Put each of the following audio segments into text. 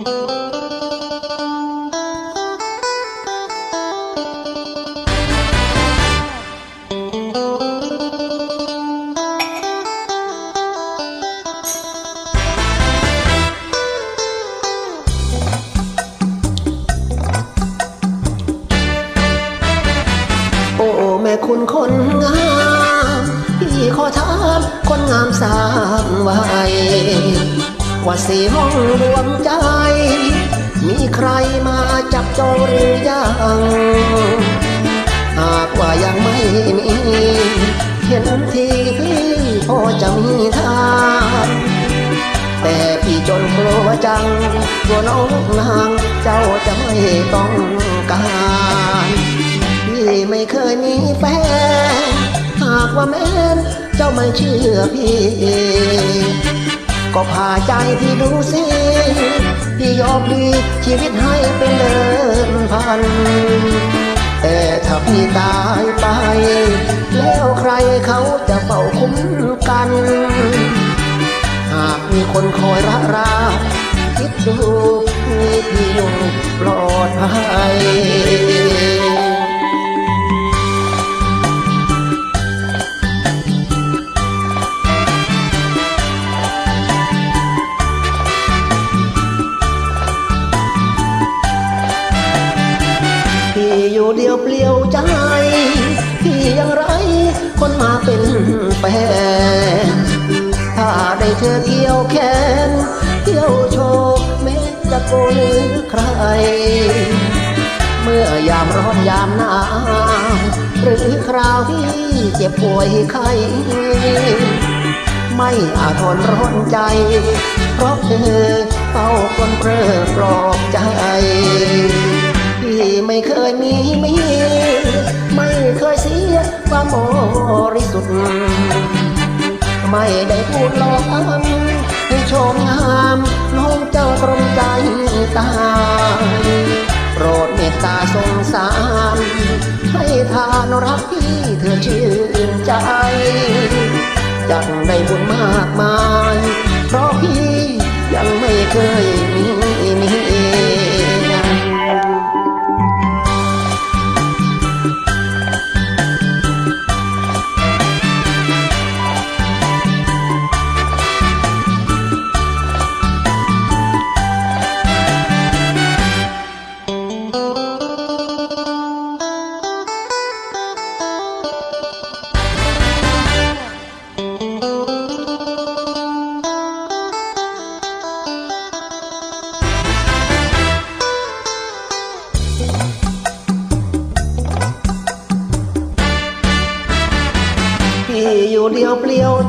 โอ้แม่คุณคนงามพี่ขอถามคนงามสามวัย กว่าสี่ห้องรวมใจ มีใครมาจับจองหรือยัง หากว่ายังไม่มี เห็นทีพี่พอจะมีทางแต่พี่จนกลัวจังตัวน้องนางเจ้าจะไม่ต้องการพี่ไม่เคยมีแฟน หากว่าแม้นเจ้าไม่เชื่อพี่ ก็พาใจพี่ดูสิพี่ยอมดีชีวิตให้เป็นเดิมพัน แต่ถ้าพี่ตายไป แล้วใครเขาจะเฝ้าคุ้มกัน หากมีคนคอยรักราคิดดูมีพี่อยู่ปลอดภัย เดียวเปลี่ยวใจ พี่ยังไรคนมาเป็นแฟนถ้าได้เธอเที่ยวแขนเที่ยวโชว์แม้จะโกหรือใคร เมื่อยามร้อนยามหนาวหรือคราวที่เจ็บป่วยไข้ไม่อาจทนร้อนใจ เพราะเธอเฝ้าคนเปรอปลอบใจ ไม่เคยมีมีไม่เคยเสียความบริสุทธิ์ไม่ได้พูดหลอกให้ชมงามน้องเจ้าตรงใจตายโปรดเมตตาสงสาร ให้ทานรักพี่เธอชื่นใจจักได้บุญมากมาย เพราะพี่ยังไม่เคยมี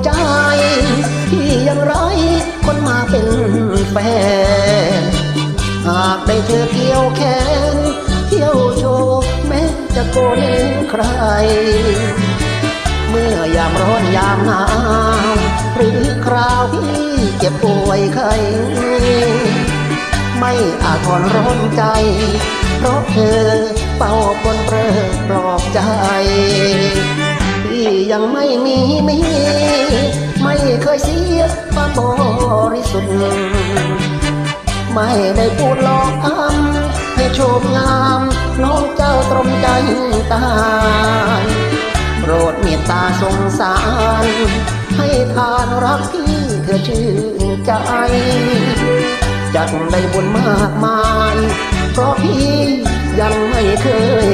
ใจ พี่ยังไรคนมาเป็นแฟน หากได้เธอเกี่ยวแขนเที่ยวโชว์แม้จะโกนใคร เมื่อยามร้อนยามหนาวหรือคราวพี่เจ็บป่วยไข้ไม่อาจทนร้อนใจ เพราะเธอเป่าบนเปรอปลอบใจ ยังไม่มีมีไม่เคยเสียความบริสุทธิ์ไม่ได้พูดหลอกอ้ำให้โชมงาม น้องเจ้าตรมใจตายโปรดเมตตาสงสาร ให้ทานรักพี่เธอชื่นใจจักได้บุญมากมาย เพราะพี่ยังไม่เคย